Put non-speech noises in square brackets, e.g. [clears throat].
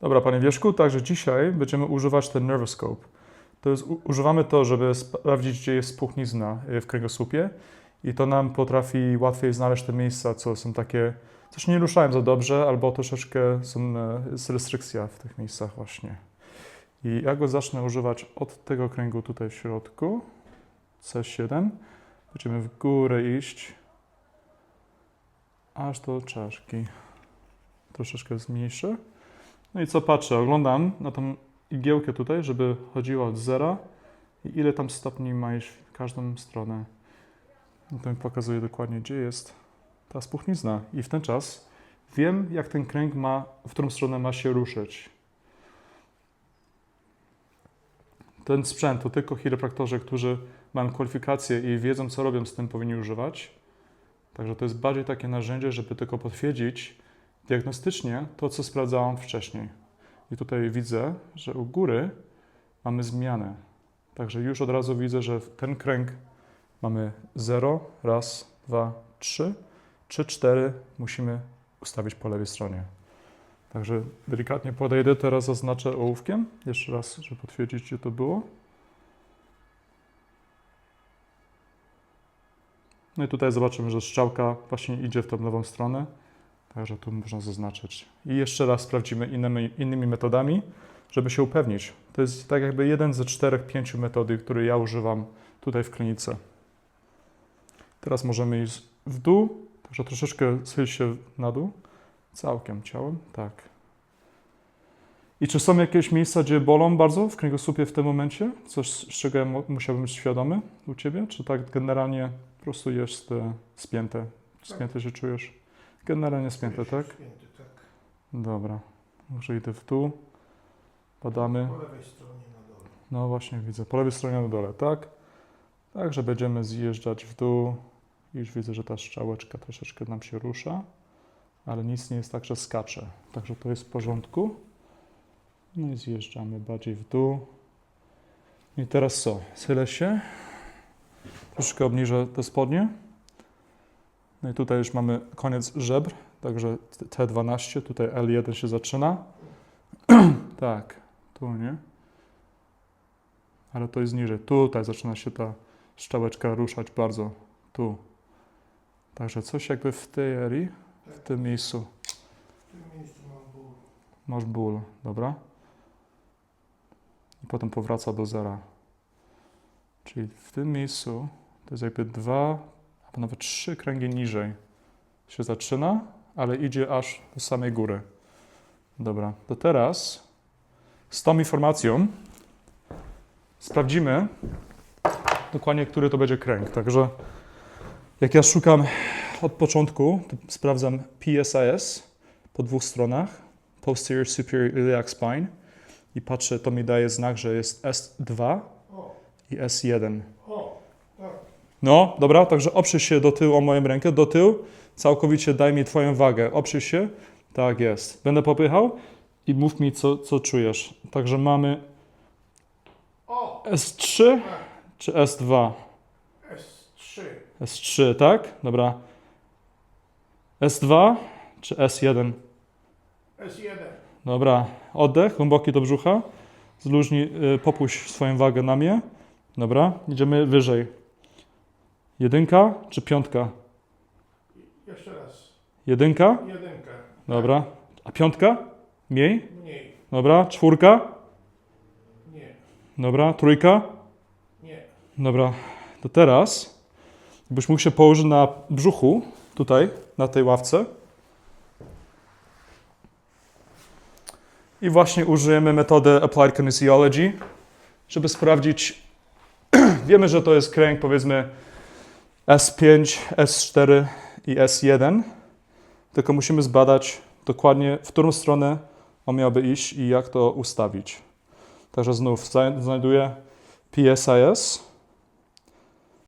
Dobra, panie Wieszku, także dzisiaj będziemy używać ten nervoscope. To jest, używamy to, żeby sprawdzić, gdzie jest spuchnizna y, w kręgosłupie i to nam potrafi łatwiej znaleźć te miejsca, co są takie, coś nie ruszają za dobrze, albo troszeczkę są, e, jest restrykcja w tych miejscach właśnie. I ja go zacznę używać od tego kręgu tutaj w środku, C7. Będziemy w górę iść, aż do czaszki. Troszeczkę zmniejszę. No i co patrzę? Oglądam na tą igiełkę tutaj, żeby chodziła od zera i ile tam stopni ma iść w każdą stronę. I to mi pokazuje dokładnie, gdzie jest ta spuchnizna. I w ten czas wiem, jak ten kręg ma, w którą stronę ma się ruszyć. Ten sprzęt to tylko chiropraktorzy, którzy mają kwalifikacje i wiedzą, co robią, z tym powinni używać. Także to jest bardziej takie narzędzie, żeby tylko potwierdzić diagnostycznie to, co sprawdzałam wcześniej. I tutaj widzę, że u góry mamy zmianę. Także już od razu widzę, że ten kręg mamy 0, raz, dwa, trzy, trzy, cztery musimy ustawić po lewej stronie. Także delikatnie podejdę, teraz zaznaczę ołówkiem, jeszcze raz, żeby potwierdzić, gdzie to było. No i tutaj zobaczymy, że strzałka właśnie idzie w tą lewą stronę, także tu można zaznaczyć. I jeszcze raz sprawdzimy innymi, innymi metodami, żeby się upewnić. To jest tak jakby jeden ze czterech, pięciu metody, które ja używam tutaj w klinice. Teraz możemy iść w dół, także troszeczkę schyl się na dół, całkiem ciałem, tak. I czy są jakieś miejsca, gdzie bolą bardzo w kręgosłupie w tym momencie? Coś, z czego ja mu- musiałbym być świadomy u Ciebie? Czy tak generalnie po prostu jest e, spięte? Spięte się czujesz? Generalnie spięte, tak? Święty, tak. Dobra. Może idę w dół. Badamy. Po lewej stronie na dole. No właśnie widzę. Po lewej stronie na dole, tak? Także będziemy zjeżdżać w dół. Już widzę, że ta strzałeczka troszeczkę nam się rusza, ale nic nie jest tak, że skacze. Także to jest w porządku. No i zjeżdżamy bardziej w dół. I teraz co? Schylę się. Troszeczkę obniżę te spodnie. No i tutaj już mamy koniec żebr, także T12, tutaj L1 się zaczyna. [clears throat] tak, tu nie. Ale to jest niżej. Tutaj zaczyna się ta szczałeczka ruszać bardzo. Tu. Także coś jakby w tej eri, w tym miejscu. W tym miejscu ból. Masz ból, dobra? I potem powraca do zera. Czyli w tym miejscu to jest jakby dwa nawet trzy kręgi niżej się zaczyna, ale idzie aż do samej góry. Dobra, to teraz z tą informacją sprawdzimy dokładnie, który to będzie kręg. Także jak ja szukam od początku, to sprawdzam PSIS po dwóch stronach, Posterior Superior Iliac Spine i patrzę, to mi daje znak, że jest S2 i S1. No, dobra, także oprzyj się do tyłu o moją rękę, do tyłu, całkowicie daj mi twoją wagę, oprzyj się, tak jest. Będę popychał i mów mi, co, co czujesz. Także mamy O, S3 tak. czy S2? S3. S3, tak? Dobra. S2 czy S1? S1. Dobra, oddech, głęboki do brzucha. Zluźnij, y, popuść swoją wagę na mnie. Dobra, idziemy wyżej. Jedynka czy piątka? Jeszcze raz. Jedynka? Jedynka. Dobra. A piątka? Mniej? Mniej. Dobra. Czwórka? Nie. Dobra. Trójka? Nie. Dobra. To teraz, byś mógł się położyć na brzuchu, tutaj, na tej ławce. I właśnie użyjemy metody Applied Kinesiology, żeby sprawdzić, [clears throat] wiemy, że to jest kręg powiedzmy S5, S4 i S1, tylko musimy zbadać dokładnie, w którą stronę on miałby iść i jak to ustawić. Także znów zna- znajduję PSIS.